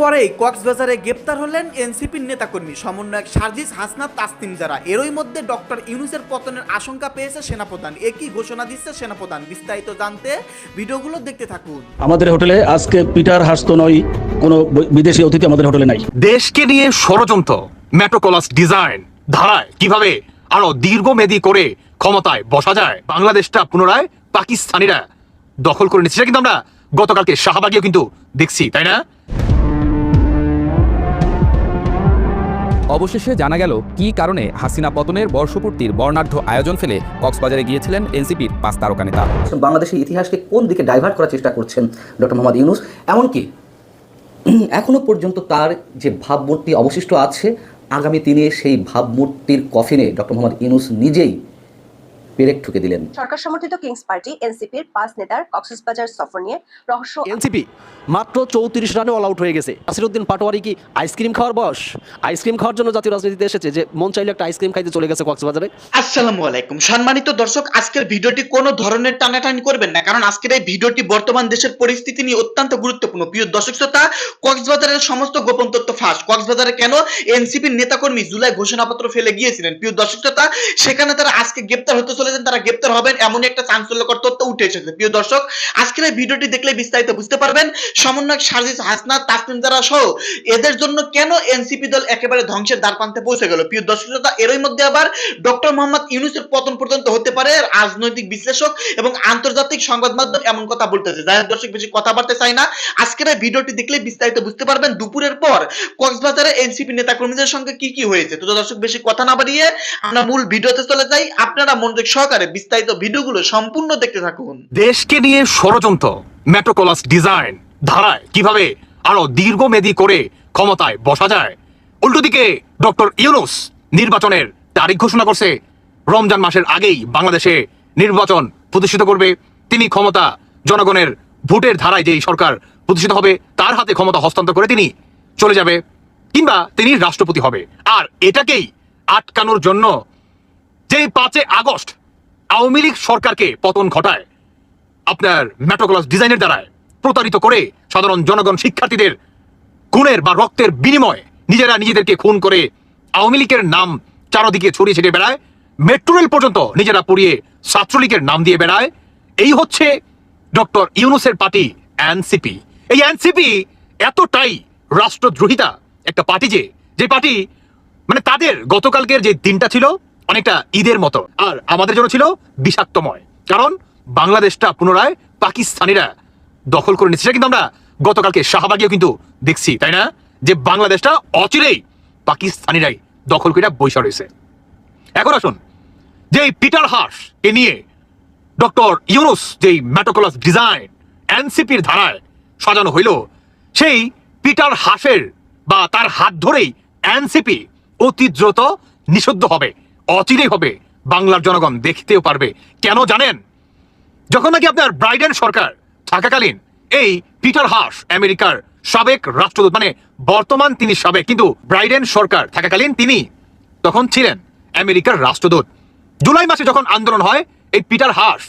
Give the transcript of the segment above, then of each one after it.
পরেই কক্সবাজারে গ্রেপ্তার হলেন এনসিপির নেতাকর্মী সমন্বয়ক সার্জিস হাসনাত তাসতিম যারা। এরই মধ্যে ডক্টর ইউনুসের পতনের আশঙ্কা পেয়েছে সেনাপ্রধান। একই ঘোষণা দিচ্ছে সেনাপ্রধান। বিস্তারিত জানতে ভিডিওগুলো দেখতে থাকুন। আমাদের হোটেলে আজকে পিটার হাসতো নয় কোনো বিদেশি অতিথি আমাদের হোটেলে নাই। দেশকে নিয়ে ষড়যন্ত্র মেট্রোকলাস ডিজাইন ধারায় কীভাবে আরও দীর্ঘমেয়াদী করে ক্ষমতায় বসা যায় বাংলাদেশটা পুনরায় পাকিস্তানিরা দখল করে নিচ্ছে সেটা কিন্তু আমরা গতকালকে শাহবাগিও কিন্তু দেখছি তাই না? অবশেষে জানা গেল কি কারণে হাসিনা পতনের বর্ষপূর্তির বর্ণাঢ্য আয়োজন ফেলে কক্সবাজারে গিয়েছিলেন এনসিপির পাঁচ তারকা নেতা। বাংলাদেশের ইতিহাসকে কোন দিকে ডাইভার্ট করার চেষ্টা করছেন ডক্টর মোহাম্মদ ইউনুস? এমনকি এখনও পর্যন্ত তার যে ভাবমূর্তি অবশিষ্ট আছে, আগামী দিনে সেই ভাবমূর্তির কফিনে ডক্টর মোহাম্মদ ইউনুস নিজেই পেরেক ঠুকে দিলেন। সরকার সমর্থিত কিংস পার্টি এনসিপির পাঁচ নেতার কক্সবাজার সফর নিয়ে রহস্য এনসিপি মাত্র চৌত্রিশ রানে অল আউট হয়ে গেছে। নাসিরুদ্দিন পাটোয়ারি কি আইসক্রিম খাওয়ার বস আইসক্রিম খাওয়ার জন্য জাতীয় রাজনীতিতে এসেছে যে মন চাইলে একটা আইসক্রিম খাইতে চলে গেছে কক্সবাজারে। আসসালামু আলাইকুম। সম্মানিত দর্শক আজকের ভিডিওটি কোনো ধরনের টানাটানি করবেন না কারণ আজকের এই ভিডিওটি বর্তমান দেশের পরিস্থিতি নিয়ে অত্যন্ত গুরুত্বপূর্ণ। প্রিয় দর্শক শ্রোতা কক্সবাজারের সমস্ত গোপন তথ্য ফাঁস। কক্সবাজারে কেন এনসিপির নেতাকর্মী জুলাই ঘোষণাপত্র ফেলে গিয়েছিলেন? প্রিয় দর্শক শ্রোতা সেখানে তারা আজকে গ্রেপ্তার হতে চলেছেন তারা গ্রেপ্তার হবেন এমন একটা চাঞ্চল্যকর তথ্য উঠে এসেছে। প্রিয় দর্শক, আজকের এই ভিডিওটি দেখলে বিস্তারিত বুঝতে পারবেন, সমন্বয়ক সার্জিস হাসনাত, তাসনিম যারা সহ এদের জন্য কেন এনসিপি দল একেবারে ধ্বংসের দ্বার প্রান্তে পৌঁছে গেল? প্রিয় দর্শক এরই মধ্যে আবার ডক্টর মোহাম্মদ ইউনুসের পতন পর্যন্ত হতে পারে রাজনৈতিক বিশ্লেষক এবং আন্তর্জাতিক সংবাদ মাধ্যম এমন কথা বলতেছে। যাই দর্শক, বেশি কথা বাড়তে চাই না। আজকের এই ভিডিওটি দেখলে বিস্তারিত বুঝতে পারবেন দুপুরের পর কক্সবাজারে এনসিপি নেতা কর্মীদের সঙ্গে কি কি হয়েছে। তো দর্শক, বেশি কথা না বাড়িয়ে আমরা মূল ভিডিওতে চলে যাই। আপনারা মনোযোগ সহকারে বিস্তারিত ভিডিওগুলো সম্পূর্ণ দেখতে থাকুন। দেশকে নিয়ে ষড়যন্ত্র মেট্রোকলাস ডিজাইন, ধারায় কীভাবে আরও দীর্ঘমেয়াদী করে ক্ষমতায় বসা যায়। উল্টো দিকে ডক্টর ইউনুস নির্বাচনের তারিখ ঘোষণা করছে। রমজান মাসের আগেই বাংলাদেশে নির্বাচন প্রতিষ্ঠিত করবে। তিনি ক্ষমতা জনগণের ভোটের ধারায় যেই সরকার প্রতিষ্ঠিত হবে, তার হাতে ক্ষমতা হস্তান্তর করে তিনি চলে যাবে, কিংবা তিনি রাষ্ট্রপতি হবে। আর এটাকেই আটকানোর জন্য যেই পাঁচে আগস্ট আওয়ামী লীগ সরকারকে পতন ঘটায়। আপনার মেট্রোক্লাস ডিজাইনের দ্বারায় প্রতারিত করে সাধারণ জনগণ শিক্ষার্থীদের খুনের বা রক্তের বিনিময়ে নিজেরা নিজেদেরকে খুন করে আওয়ামী লীগের নাম চারদিকে ছড়িয়ে ছিটিয়ে বেড়ায়, মেট্রো রেল পর্যন্ত নিজেরা পুড়িয়ে ছাত্রলীগের নাম দিয়ে বেড়ায়। এই হচ্ছে ডক্টর ইউনুসের পার্টি এনসিপি। এই এনসিপি এতটাই রাষ্ট্রদ্রোহিতা একটা পার্টি যে যে পার্টি মানে তাদের গতকালকের যে দিনটা ছিল অনেকটা ঈদের মতো। আর আমাদের জন্য ছিল বিষাক্তময়। কারণ বাংলাদেশটা পুনরায় পাকিস্তানিরা দখল করে নিচ্ছে। কিন্তু আমরা গতকালকে শাহবাগিও কিন্তু দেখছি, তাই না? যে বাংলাদেশটা অচিরেই পাকিস্তানিরাই দখল করে বৈশা রয়েছে। এখন আসুন যে পিটার হাস কে নিয়ে ডক্টর ইউনুস যেই মেটোকলাস ডিজাইন এনসিপির ধারায় সাজানো হইল, সেই পিটার হাসের বা তার হাত ধরেই এনসিপি অতি দ্রুত নিষিদ্ধ হবে। অচিরেই হবে। বাংলার জনগণ দেখতেও পারবে। কেন জানেন? যখন নাকি আপনার ব্রাইডেন সরকার থাকাকালীন এই পিটার হাস, আমেরিকার সাবেক রাষ্ট্রদূত মানে বর্তমান তিনি সাবেক, কিন্তু ব্রাইডেন সরকার থাকাকালীন তিনি তখন ছিলেন আমেরিকার রাষ্ট্রদূত। জুলাই মাসে যখন আন্দোলন হয়, এই পিটার হাস,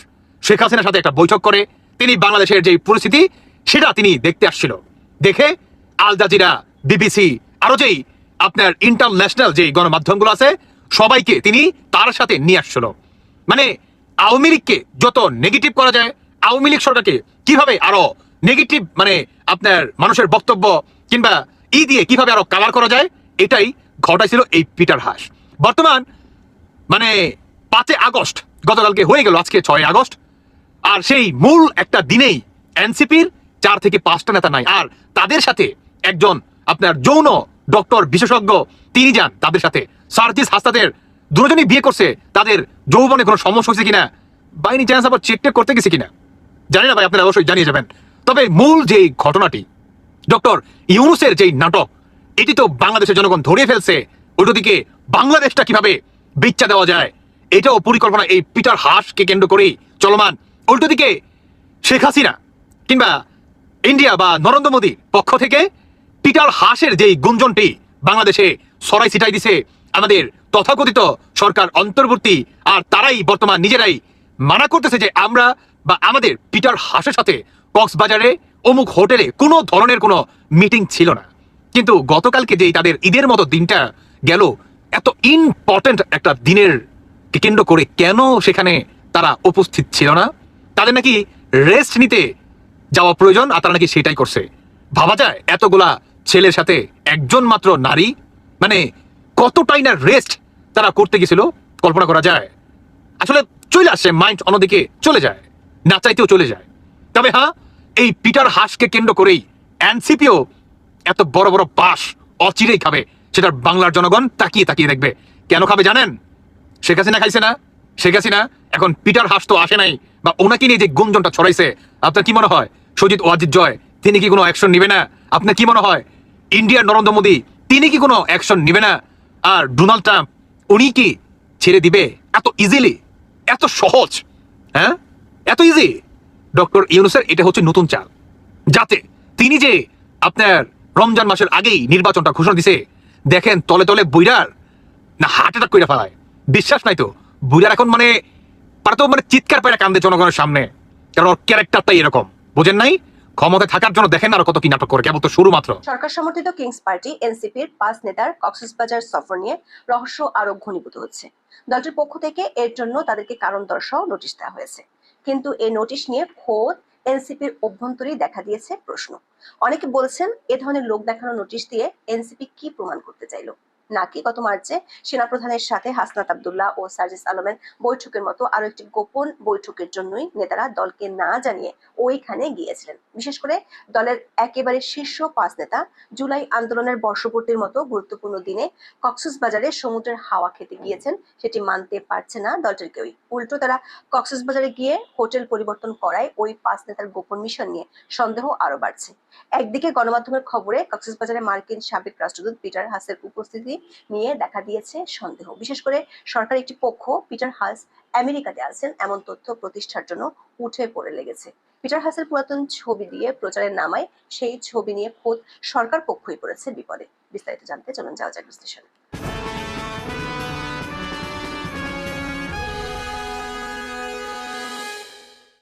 শেখ হাসিনার সাথে একটা বৈঠক করে তিনি বাংলাদেশের যে পরিস্থিতি, সেটা তিনি দেখতে আসছিল। দেখে আল জাজিরা, বিবিসি, আরও যেই আপনার ইন্টারন্যাশনাল যে গণমাধ্যমগুলো আছে সবাইকে তিনি তার সাথে নিয়ে আসছিল। মানে আওয়ামী লীগকে যত নেগেটিভ করা যায়, আওয়ামী লীগ সরকারকে কীভাবে আরও নেগেটিভ মানে আপনার মানুষের বক্তব্য কিংবা ই দিয়ে কীভাবে আরও কাভার করা যায়, এটাই ঘটাইছিল এই পিটার হাস। বর্তমান মানে পাঁচে আগস্ট, গতকালকে হয়ে গেল আজকে ছয় আগস্ট, আর সেই মূল একটা দিনেই এনসিপির চার থেকে পাঁচটা নেতা নাই। আর তাদের সাথে একজন আপনার যৌন ডক্টর, বিশেষজ্ঞ, তিনি যান তাদের সাথে। সার্জিস হাস্তাদের দুজনই বিয়ে করছে, তাদের যৌবনে কোনো সমস্যা হয়েছে কিনা? বাইনি চান্স আবার চেক করতে গেছে কিনা? জানি না ভাই, আপনারা অবশ্যই জানিয়ে যাবেন। তবে মূল যে ঘটনাটি, ডক্টর ইউনুসের যেই নাটক, এটি তো বাংলাদেশের জনগণ ধরিয়ে ফেলছে। উল্টো দিকে বাংলাদেশটা কীভাবে বিচ্ছা দেওয়া যায়, এটাও পরিকল্পনা এই পিটার হাসকে কেন্দ্র করেই চলমান। উল্টো দিকে শেখ হাসিনা কিংবা ইন্ডিয়া বা নরেন্দ্র মোদীর পক্ষ থেকে পিটার হাসের যেই গুঞ্জনটি বাংলাদেশে সরাই ছিটাই দিছে, আমাদের তথাকথিত সরকার অন্তর্বর্তী আর তারাই বর্তমান নিজেরাই মানা করতেছে যে আমরা বা আমাদের পিটার হাসের সাথে কক্সবাজারে, অমুক হোটেলে কোনো ধরনের কোনো মিটিং ছিল না। কিন্তু গতকালকে যেই তাদের ঈদের মতো দিনটা গেল, এত ইম্পর্টেন্ট একটা দিনের কেন্দ্র করে কেন সেখানে তারা উপস্থিত ছিল না? তাদের নাকি রেস্ট নিতে যাওয়া প্রয়োজন, আর তারা নাকি সেটাই করছে। ভাবা যায় এতগুলা ছেলের সাথে একজন মাত্র নারী মানে কতটাই না রেস্ট তারা করতে গেছিল, কল্পনা করা যায়। আসলে চলে আসে মাইন্ড অন্যদিকে চলে যায়, না চাইতেও চলে যায়। তবে হ্যাঁ এই পিটার হাসকে কেন্দ্র করেই এনসিপিও এত বড় বড় বাস অচিরেই খাবে, সেটার বাংলার জনগণ তাকিয়ে তাকিয়ে দেখবে। কেন খাবে জানেন? শেখ হাসিনা খাইছে না? শেখ হাসিনা, এখন পিটার হাস তো আসে নাই, বা ওনাকে নিয়ে যে গুঞ্জনটা ছড়াইছে, আপনার কি মনে হয়? সজিত ওয়াজিদ জয়, তিনি কি কোনো অ্যাকশন নিবে না? আপনার কি মনে হয়? ইন্ডিয়ার নরেন্দ্র মোদী, তিনি কি কোনো অ্যাকশন নিবে না? আর ডোনাল্ড ট্রাম্প, উনি কি ছেড়ে দিবে এত ইজিলি এত সহজ? হ্যাঁ? এত ইজি ডক্টর ইউনুসের এটা হচ্ছে নতুন চাল। যাতে তিনি যে আপনার রমজান মাসের আগেই নির্বাচনটা ঘোষণা দিছে, দেখেন তলে তলে বইরার না হার্ট অ্যাটাক করে ফেলায়। বিশ্বাস নাই তো? বুড়ার এখন মানে তারা তো মানে চিৎকার পেরে কান্দে জনগণের সামনে। কারণ ওর ক্যারেক্টারটাই এরকম। বোঝেন নাই? ক্ষমতায় থাকার জন্য দেখেন না আরও কত কি নাটক করে, কেবল তো শুরু মাত্র। সরকার সমর্থিত কিংস পার্টি এনসিপির পাঁচ নেতার কক্সবাজার সফর নিয়ে রহস্য আরও ঘনীভূত হচ্ছে। দলটির পক্ষ থেকে এর জন্য তাদেরকে কারণ দর্শাও নোটিশ দেওয়া হয়েছে। কিন্তু এই নোটিশ নিয়ে খোদ এনসিপির অভ্যন্তরেই দেখা দিয়েছে প্রশ্ন। অনেকে বলছেন এ ধরনের লোক দেখানো নোটিশ দিয়ে এনসিপি কি প্রমাণ করতে চাইলো? নাকি গত মার্চে সেনাপ্রধানের সাথে হাসনাত আবদুল্লাহ ও সার্জিস আলমের বৈঠকের মতো আরও একটি গোপন বৈঠকের জন্যই নেতারা দলকে না জানিয়ে ওইখানে গিয়েছিলেন। বিশেষ করে দলের একেবারে শীর্ষ পাঁচ নেতা জুলাই আন্দোলনের বর্ষপূর্তির মতো গুরুত্বপূর্ণ দিনে কক্সবাজারে সমুদ্রের হাওয়া খেতে গিয়েছেন, সেটি মানতে পারছে না দলটির কেউই। উল্টো তারা কক্সবাজারে গিয়ে হোটেল পরিবর্তন করায় ওই পাঁচ নেতার গোপন মিশন নিয়ে সন্দেহ আরও বাড়ছে। একদিকে গণমাধ্যমের খবরে কক্সবাজারে মার্কিন সাবেক রাষ্ট্রদূত পিটার হাসের উপস্থিতি নিয়ে দেখা দিয়েছে সন্দেহ। বিশেষ করে সরকার একটি পক্ষ পিটার হাস আমেরিকাতে আছেন, এমন তথ্য প্রতিষ্ঠার জন্য উঠে পড়ে লেগেছে। পিটার হাসের পুরাতন ছবি দিয়ে প্রচারের নামায় সেই ছবি নিয়ে খোদ সরকার পক্ষই পড়েছে বিপদে। বিস্তারিত জানতে চলুন যাওয়া যাক বিশ্লেষণে।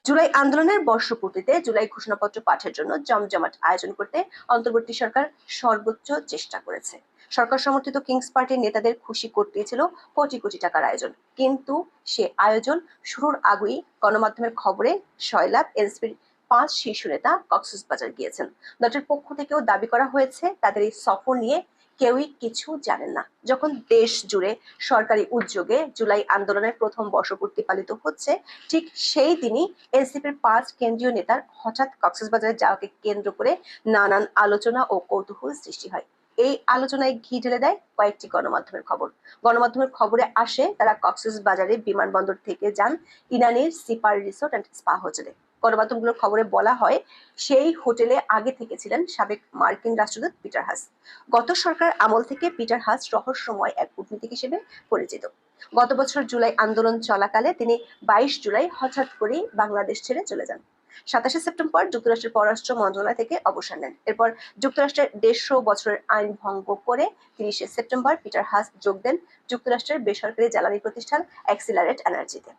জুলাই আন্দোলনের বর্ষপূর্তিতে জুলাই ঘোষণাপত্র পাঠের জন্য জমজমাট আয়োজন করতে অন্তর্বর্তী সরকার সর্বোচ্চ চেষ্টা করেছে। সরকার সমর্থিত কিংস পার্টির নেতাদের খুশি করতেই ছিল কোটি কোটি টাকার আয়োজন। কিন্তু সে আয়োজন শুরুর আগেই গণমাধ্যমের খবরে সয়লাভ এনসিপির পাঁচ শীর্ষ নেতা কক্সবাজার গিয়েছেন। দলটির পক্ষ থেকেও দাবি করা হয়েছে, তাদের এই সফর নিয়ে কেউই কিছু জানেন না। যখন দেশ জুড়ে সরকারি উদ্যোগে জুলাই আন্দোলনের প্রথম বর্ষপূর্তি পালিত হচ্ছে, ঠিক সেই দিনই এনসিপির পাঁচ কেন্দ্রীয় নেতার হঠাৎ কক্সবাজারে যাওয়াকে কেন্দ্র করে নানান আলোচনা ও কৌতূহল সৃষ্টি হয়। এই আলোচনায় ঘি ঢেলে দেয় কয়েকটি গণমাধ্যমের খবর। গণমাধ্যমের খবরে আসে, তারা কক্সবাজারে বিমানবন্দর থেকে যান ইনানির sea pearl resort and spa হোটেলে। গণমাধ্যমগুলোর খবরে বলা হয়, সেই হোটেলে আগে থেকে ছিলেন সাবেক মার্কিন রাষ্ট্রদূত পিটার হাস। গত সরকার আমল থেকে পিটার হাস রহস্যময় এক কূটনীতিক হিসেবে পরিচিত। গত বছর জুলাই আন্দোলন চলাকালে তিনি বাইশ জুলাই হঠাৎ করেই বাংলাদেশ ছেড়ে চলে যান। সাতাশে সেপ্টেম্বর যুক্তরাষ্ট্রের পররাষ্ট্র মন্ত্রণালয় থেকে অবসর নেন। এরপর যুক্তরাষ্ট্রের দেড়শো বছরের আইন ভঙ্গ করে তিরিশে সেপ্টেম্বর পিটার হাস যোগ দেন যুক্তরাষ্ট্রের বেসরকারি জ্বালানি প্রতিষ্ঠান অ্যাক্সিলারেট এনার্জিতে।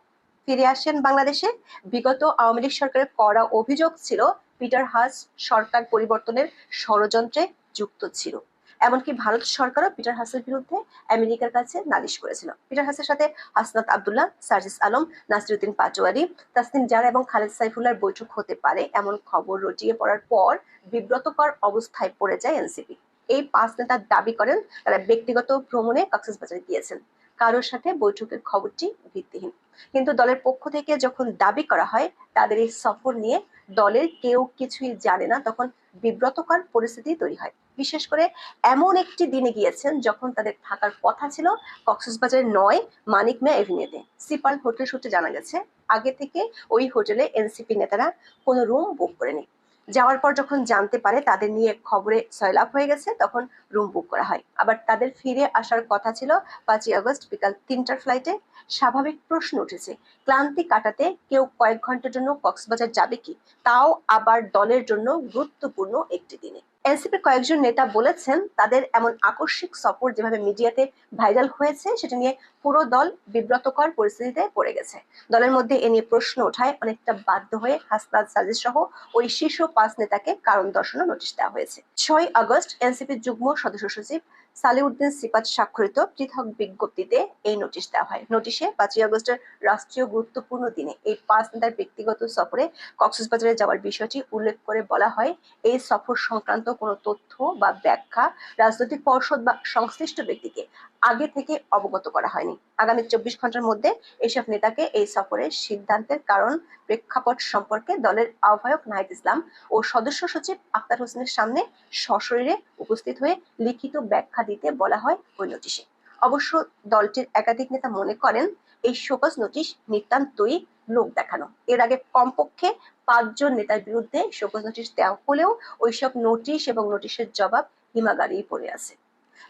ফিরে আসেন বাংলাদেশে। বিগত আওয়ামী লীগ সরকারের করা অভিযোগ ছিল পিটার হাস সরকার পরিবর্তনের ষড়যন্ত্রে যুক্ত ছিল। এমনকি ভারত সরকারও পিটার হাসের বিরুদ্ধে আমেরিকার কাছে নালিশ করেছিল। পিটার হাসের সাথে হাসনাত আবদুল্লাহ, সার্জিস আলম, নাসিরুদ্দিন পাটোয়ারি, তাসনিম জারা এবং খালেদ সাইফুল্লাহর বৈঠক হতে পারে এমন খবর রটিয়ে পড়ার পর বিব্রতকর অবস্থায় পড়ে যায় এনসিপি। এই পাঁচ নেতা দাবি করেন, তারা ব্যক্তিগত ভ্রমণে কক্সবাজারে গিয়েছেন। কারোর সাথে বৈঠকের খবরটি ভিত্তিহীন। কিন্তু দলের পক্ষ থেকে যখন দাবি করা হয়, তাদের এই সফর নিয়ে দলের কেউ কিছুই জানে না, তখন বিব্রতকর পরিস্থিতি তৈরি হয়। বিশেষ করে এমন একটি দিনে গিয়েছেন যখন তাদের থাকার কথা ছিল কক্সবাজারের নয় মানিক মিয়া এভিনিউতে। সিপাল হোটেল সূত্রে জানা গেছে, আগে থেকে ওই হোটেলে এনসিপি নেতারা কোনো রুম বুক করেনি। যাওয়ার পর যখন জানতে পারে তাদের নিয়ে খবরে সয়লাভ হয়ে গেছে, তখন রুম বুক করা হয়। আবার তাদের ফিরে আসার কথা ছিল পাঁচই আগস্ট বিকাল তিনটার ফ্লাইটে। স্বাভাবিক প্রশ্ন উঠেছে, ক্লান্তি কাটাতে কেউ কয়েক ঘণ্টার জন্য কক্সবাজার যাবে কি? তাও আবার দলের জন্য গুরুত্বপূর্ণ একটি দিনে। এনসিপির কয়েকজন নেতা বলেছেন তাদের এমন আকস্মিক সফর যেভাবে মিডিয়াতে ভাইরাল হয়েছে সেটা নিয়ে পুরো দল বিব্রতকর পরিস্থিতিতে পড়ে গেছে। দলের মধ্যে এ নিয়ে প্রশ্ন ওঠায় অনেকটা বাধ্য হয়ে হাসনাত সাজিদ সহ ওই শীর্ষ পাঁচ নেতাকে কারণ দর্শানো নোটিশ দেওয়া হয়েছে। ছয় আগস্ট এনসিপির যুগ্ম সদস্য সচিব সালিউদ্দিন সিপাত স্বাক্ষরিত পৃথক বিজ্ঞপ্তিতে এই নোটিশ দেওয়া হয়। নোটিশে পাঁচই আগস্টের রাষ্ট্রীয় গুরুত্বপূর্ণ দিনে এই পাঁচ নেতার ব্যক্তিগত সফরে কক্সবাজারে যাওয়ার বিষয়টি উল্লেখ করে বলা হয়, এই সফর সংক্রান্ত কোনো তথ্য বা ব্যাখ্যা রাজনৈতিক পর্ষদ বা সংশ্লিষ্ট ব্যক্তিকে আগে থেকে অবগত করা হয়নি। আগামী চব্বিশ ঘণ্টার মধ্যে এইসব নেতাকে এই সফরের সিদ্ধান্তের কারণ প্রেক্ষাপট সম্পর্কে দলের আহ্বায়ক নাহিদ ইসলাম ও সদস্য সচিব আক্তার হোসেনের সামনে সশরীরে উপস্থিত হয়ে লিখিত ব্যাখ্যা দিতে বলা হয় ওই নোটিশে। অবশ্য দলটির একাধিক নেতা মনে করেন, এই শোকজ নোটিশ নিতান্তই লোক দেখানো। এর আগে কমপক্ষে পাঁচজন নেতার বিরুদ্ধে শোকজ নোটিশ দেওয়া হলেও ওইসব নোটিশ এবং নোটিশের জবাব হিমাগারেই পড়ে আছে।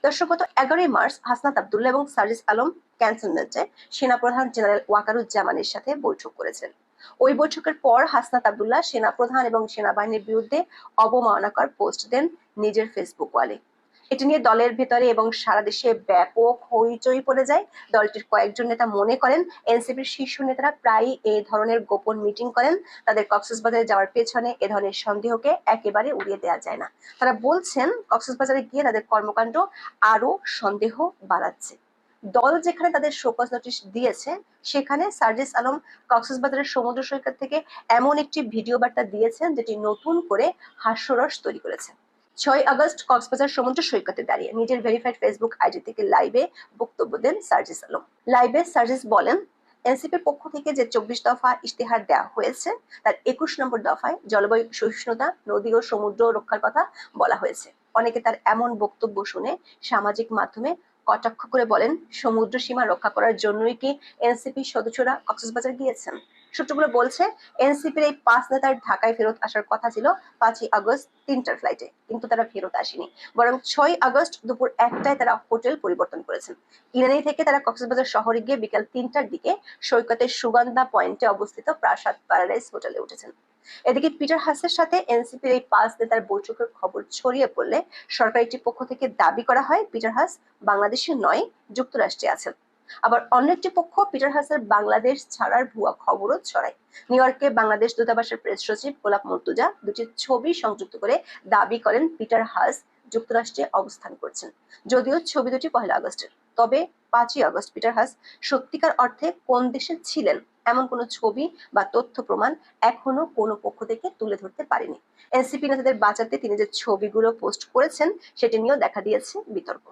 দর্শক, গত এগারোই মার্চ হাসনাত আবদুল্লাহ এবং সার্জিস আলম ক্যান্টনমেন্টে সেনাপ্রধান জেনারেল ওয়াকারুজ্জামানের সাথে বৈঠক করেছেন। ওই বৈঠকের পর হাসনাত আবদুল্লাহ সেনাপ্রধান এবং সেনাবাহিনীর বিরুদ্ধে অবমাননাকর পোস্ট দেন নিজের ফেসবুক ওয়ালে। এটি নিয়ে দলের ভেতরে এবং সারা দেশে ব্যাপক হইচই পড়ে যায়। দলটির কয়েকজন নেতা মনে করেন, এনসিপির শীর্ষ নেতারা প্রায়ই এ ধরনের গোপন মিটিং করেন। তাদের কক্সবাজারে যাওয়ার পেছনে এ ধরনের সন্দেহকে একেবারে উড়িয়ে দেওয়া যায় না। তারা বলছেন, কক্সবাজারে গিয়ে তাদের কর্মকাণ্ড আরও সন্দেহ বাড়াচ্ছে। দল যেখানে তাদের শোকজ নোটিশ দিয়েছে, সেখানে সার্জিস আলম কক্সবাজারের সমুদ্র সৈকত থেকে এমন একটি ভিডিও বার্তা দিয়েছেন, যেটি নতুন করে হাস্যরস তৈরি করেছে। ছয় আগস্ট কক্সবাজার সমুদ্র সৈকতে দাঁড়িয়ে নিজের ভেরিফাইড ফেসবুক আইডি থেকে লাইভে বক্তব্য দেন সার্জিস আলম। লাইভে সার্জিস বলেন, এনসিপির পক্ষ থেকে যে চব্বিশ দফা ইশতেহার দেওয়া হয়েছে, তার একুশ নম্বর দফায় জলবায়ু সহিষ্ণুতা, নদী ও সমুদ্র রক্ষার কথা বলা হয়েছে। অনেকে তার এমন বক্তব্য শুনে সামাজিক মাধ্যমে কটাক্ষ করে বলেন, সমুদ্র সীমা রক্ষা করার জন্যই কি এনসিপি সদস্যরা কক্সবাজার গিয়েছেন? সূত্রগুলো বলছে, এনসিপির এই পাঁচ নেতার ঢাকায় ফেরত আসার কথা ছিল পাঁচই আগস্ট তিনটার ফ্লাইটে কিন্তু তারা ফেরত আসেনি। বরং ছয় আগস্ট দুপুর একটায় তারা হোটেল পরিবর্তন করেছেন। ইরানি থেকে তারা কক্সবাজার শহরে গিয়ে বিকাল তিনটার দিকে সৈকতের সুগন্ধা পয়েন্টে অবস্থিত প্রাসাদ প্যারাডাইস হোটেলে উঠেছেন। এদিকে পিটার হাসের সাথে এনসিপির এই পাঁচ নেতার বৈঠকের খবর ছড়িয়ে পড়লে সরকারিটির পক্ষ থেকে দাবি করা হয়, পিটার হাস বাংলাদেশে নয়, যুক্তরাষ্ট্রে আছেন। আবার অন্য একটি পক্ষ পিটার হাসের বাংলাদেশ ছাড়ার ভুয়া খবরও ছড়ায়। নিউ ইয়র্কে বাংলাদেশ দূতাবাসের প্রেস সচিব গোলাপ মর্তুজা দুটি ছবি সংযুক্ত করে দাবি করেন পিটার হাস যুক্তরাষ্ট্রে অবস্থান করছেন। যদিও ছবি দুটি পহেলা আগস্টের। তবে পাঁচই আগস্ট পিটার হাস সত্যিকার অর্থে কোন দেশে ছিলেন এমন কোনো ছবি বা তথ্য প্রমাণ এখনও কোনো পক্ষ থেকে তুলে ধরতে পারেনি। এনসিপি নেতাদের বাঁচাতে তিনি যে ছবিগুলো পোস্ট করেছেন, সেটি নিয়েও দেখা দিয়েছে বিতর্ক।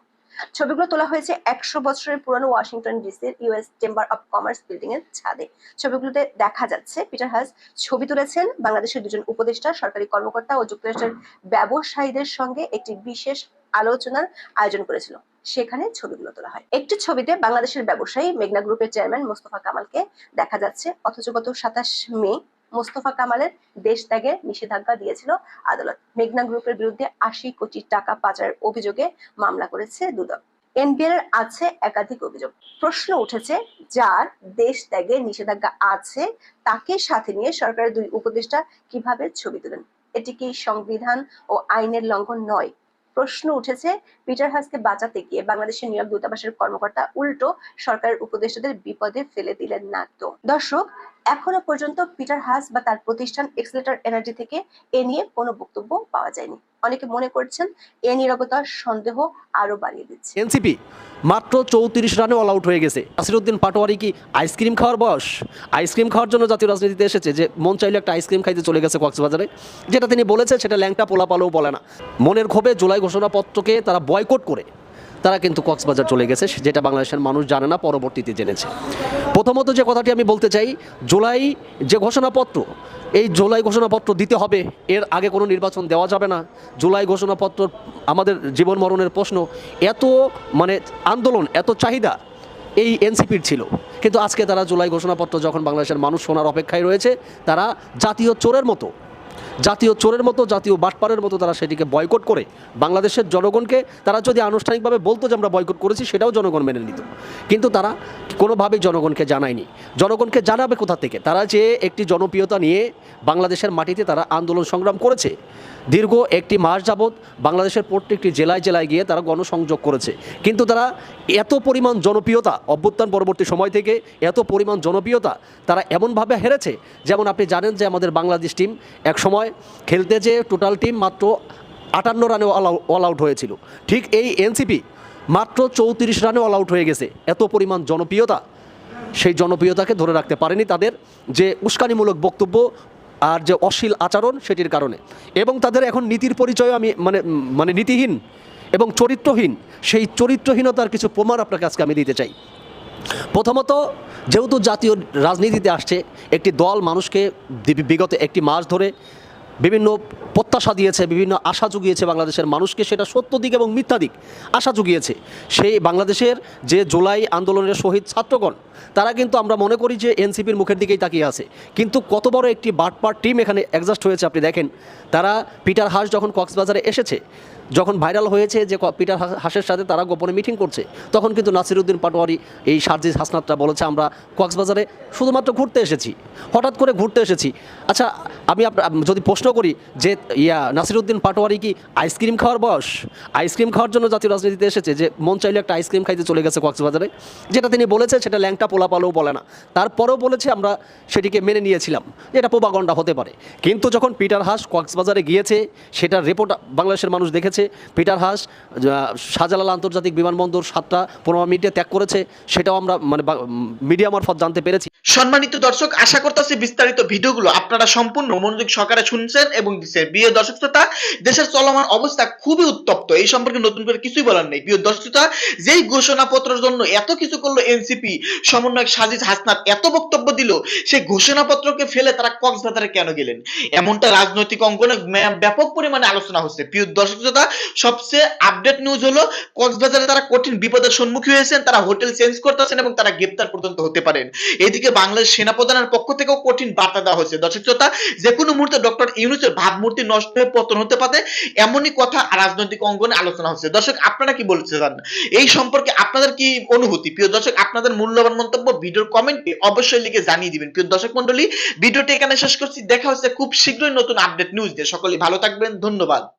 ছবিগুলো তোলা হয়েছে একশো বছরের পুরনো ওয়াশিংটন ডিসির US chamber of commerce building এর ছাদে। ছবিগুলোতে দেখা যাচ্ছে, পিটার হাস ছবি তুলেছেন বাংলাদেশের দুজন উপদেষ্টা, সরকারি কর্মকর্তা ও যুক্তরাষ্ট্রের ব্যবসায়ীদের সঙ্গে একটি বিশেষ আলোচনার আয়োজন করেছিল। সেখানে ছবিগুলো তোলা হয়। একটি ছবিতে বাংলাদেশের ব্যবসায়ী মেঘনা গ্রুপের চেয়ারম্যান মোস্তফা কামালকে দেখা যাচ্ছে, অথচ গত সাতাশ মে মোস্তফা কামালের দেশ ত্যাগের নিষেধাজ্ঞা দিয়েছিল আদালত। মেঘনা গ্রুপের বিরুদ্ধে আশি কোটি টাকা পাচারের অভিযোগে মামলা করেছে দুদক। এনবিআর আছে একাধিক অভিযোগ। প্রশ্ন উঠেছে, যার দেশ ত্যাগের নিষেধাজ্ঞা আছে, তাকে সাথে নিয়ে সরকারের দুই উপদেষ্টা কীভাবে ছবি তোলেন? এটি কি সংবিধান ও আইনের লঙ্ঘন নয়? প্রশ্ন উঠেছে, পিটার হাসকে বাঁচাতে গিয়ে বাংলাদেশের নিয়োগ দূতাবাসের কর্মকর্তা উল্টো সরকারের উপদেষ্টাদের বিপদে ফেলে দিলেন না তো দর্শক এখনও পর্যন্ত পিটার হাস বা তার প্রতিষ্ঠান এক্সলেটার এনার্জি থেকে এ নিয়ে কোনো বক্তব্য পাওয়া যায়নি। অনেকে মনে করছেন এ নিরবতা সন্দেহ আরও বাড়িয়ে দিচ্ছে। এনসিপি, মাত্র চৌত্রিশ রানে অল আউট হয়ে গেছে। নাসিরুদ্দিন পাটোয়ারি কি আইসক্রিম খাওয়ার বয়স? আইসক্রিম খাওয়ার জন্য জাতীয় রাজনীতিতে এসেছে যে, মন চাইলে একটা আইসক্রিম খাইতে চলে গেছে কক্সবাজারে। যেটা তিনি বলেছে সেটা ল্যাংটা পোলা পালেও বলে না। মনের ক্ষোভে জুলাই ঘোষণাপত্রকে তারা বয়কট করে। তারা কিন্তু কক্সবাজার চলে গেছে, যেটা বাংলাদেশের মানুষ জানে না, পরবর্তীতে জেনেছে। প্রথমত যে কথাটি আমি বলতে চাই, জুলাই যে ঘোষণাপত্র, এই জুলাই ঘোষণাপত্র দিতে হবে, এর আগে কোনো নির্বাচন দেওয়া যাবে না। জুলাই ঘোষণাপত্র আমাদের জীবন মরণের প্রশ্ন, এত মানে আন্দোলন, এত চাহিদা এই এনসিপির ছিল। কিন্তু আজকে তারা জুলাই ঘোষণাপত্র যখন বাংলাদেশের মানুষ শোনার অপেক্ষায় রয়েছে, তারা জাতীয় চোরের মতো জাতীয় চোরের মতো, জাতীয় বাটপারের মতো তারা সেটিকে বয়কট করে বাংলাদেশের জনগণকে তারা যদি আনুষ্ঠানিকভাবে বলতো যে আমরা বয়কট করেছি, সেটাও জনগণ মেনে নিত। কিন্তু তারা কোনোভাবেই জনগণকে জানায়নি। জনগণকে জানাবে কোথা থেকে? তারা যে একটি জনপ্রিয়তা নিয়ে বাংলাদেশের মাটিতে তারা আন্দোলন সংগ্রাম করেছে দীর্ঘ একটি মাস যাবৎ বাংলাদেশের প্রত্যেকটি জেলায় জেলায় গিয়ে তারা গণসংযোগ করেছে। কিন্তু তারা এত পরিমাণ জনপ্রিয়তা অভ্যুত্থান পরবর্তী সময় থেকে এত পরিমাণ জনপ্রিয়তা তারা এমনভাবে হেরেছে যেমন আপনি জানেন যে আমাদের বাংলাদেশ টিম এক সময় খেলতে যে টোটাল টিম মাত্র আটান্ন রানে অল আউট হয়েছিল। ঠিক এই এনসিপি মাত্র চৌত্রিশ রানে অল আউট হয়ে গেছে। এত পরিমাণ জনপ্রিয়তা সেই জনপ্রিয়তাকে ধরে রাখতে পারেনি তাদের যে উস্কানিমূলক বক্তব্য আর যে অশ্লীল আচরণ সেটির কারণে। এবং তাদের এখন নীতির পরিচয় আমি মানে মানে নীতিহীন এবং চরিত্রহীন, সেই চরিত্রহীনতার কিছু প্রমাণ আপনাকে আজকে আমি দিতে চাই। প্রথমত, যেহেতু জাতীয় রাজনীতিতে আসছে, একটি দল মানুষকে বিগত একটি মাস ধরে বিভিন্ন প্রত্যাশা দিয়েছে, বিভিন্ন আশা জুগিয়েছে বাংলাদেশের মানুষকে, সেটা সত্য দিক এবং মিথ্যা দিক আশা জুগিয়েছে। সেই বাংলাদেশের যে জুলাই আন্দোলনের শহীদ ছাত্রগণ, তারা কিন্তু আমরা মনে করি যে এনসিপির মুখের দিকেই তাকিয়ে আছে। কিন্তু কত বড় একটি বাটপার টিম এখানে অ্যাডজাস্ট হয়েছে, আপনি দেখেন। তারা পিটার হাস যখন কক্সবাজারে এসেছে যখন ভাইরাল হয়েছে যে পিটার হাস- হাসের সাথে তারা গোপনে মিটিং করছে, তখন কিন্তু নাসিরুদ্দিন পাটোয়ারি এই সার্জিস হাসনাতটা বলেছে, আমরা কক্সবাজারে শুধুমাত্র ঘুরতে এসেছি। হঠাৎ করে ঘুরতে এসেছি। আচ্ছা আমি আপ- আপ- যদি প্রশ্ন করি যে, ইয়া, নাসিরুদ্দিন পাটোয়ারি কি আইসক্রিম খাওয়ার বয়স? আইসক্রিম খাওয়ার জন্য জাতীয় রাজনীতিতে এসেছে যে, মন চাইলে একটা আইসক্রিম খাইতে চলে গেছে কক্সবাজারে। যেটা তিনি বলেছে সেটা ল্যাংটা পোলা পালেও বলে না। তারপরেও বলেছে, আমরা সেটিকে মেনে নিয়েছিলাম। এটা প্রবাগণ্ডা হতে পারে। কিন্তু যখন পিটার হাস কক্সবাজারে গিয়েছে, সেটার রিপোর্ট বাংলাদেশের মানুষ দেখেছে পিটার হাস শাহজালাল আন্তর্জাতিক বিমানবন্দর সাতটা পনেরো মিনিটে ত্যাগ করেছে, সেটাও আমরা মানে মিডিয়া মারফত জানতে পেরেছি। সম্মানিত দর্শক, আশা করতেছি বিস্তারিত ভিডিওগুলো আপনারা সম্পূর্ণ মনোযোগ সহকারে শুনছেন এবং দিচ্ছেন। প্রিয় দর্শক শ্রোতা, দেশের চলমান অবস্থা খুবই উত্তপ্ত, এই সম্পর্কে নতুন করে কিছুই বলার নেই। প্রিয় দর্শক শ্রোতা, যেই ঘোষণাপত্রের জন্য এত কিছু করল এনসিপি, সমন্বয়ক সাজিদ হাসনাত এত বক্তব্য দিল, সেই ঘোষণাপত্রকে ফেলে তারা কক্সবাজারে কেন গেলেন? এমনটা রাজনৈতিক অঙ্গনে ব্যাপক পরিমাণে আলোচনা হচ্ছে। প্রিয় দর্শক শ্রোতা সবচেয়ে আপডেট নিউজ হলো কক্সবাজারে তারা কঠিন বিপদের সম্মুখীন হয়েছেন, তারা হোটেল চেঞ্জ করতেছেন এবং তারা গ্রেপ্তার পর্যন্ত হতে পারেন। এদিকে বাংলাদেশ সেনাপ্রধানের পক্ষ থেকেও কঠিন বার্তা দেওয়া হয়েছে। দর্শক শ্রোতা, যে কোনো মুহূর্তে ডক্টর ইউনুসের ভাবমূর্তি নষ্ট হয়ে পতন হতে পারে, এমনই কথা রাজনৈতিক অঙ্গনে আলোচনা হচ্ছে। দর্শক, আপনারা কি বলতে চান? এই সম্পর্কে আপনাদের কি অনুভূতি? প্রিয় দর্শক, আপনাদের মূল্যবান মন্তব্য ভিডিওর কমেন্টে অবশ্যই লিখে জানিয়ে দিবেন। প্রিয় দর্শক মন্ডলী ভিডিওটি এখানে শেষ করছি। দেখা হচ্ছে খুব শীঘ্রই নতুন আপডেট নিউজ দিয়ে সকলে ভালো থাকবেন। ধন্যবাদ।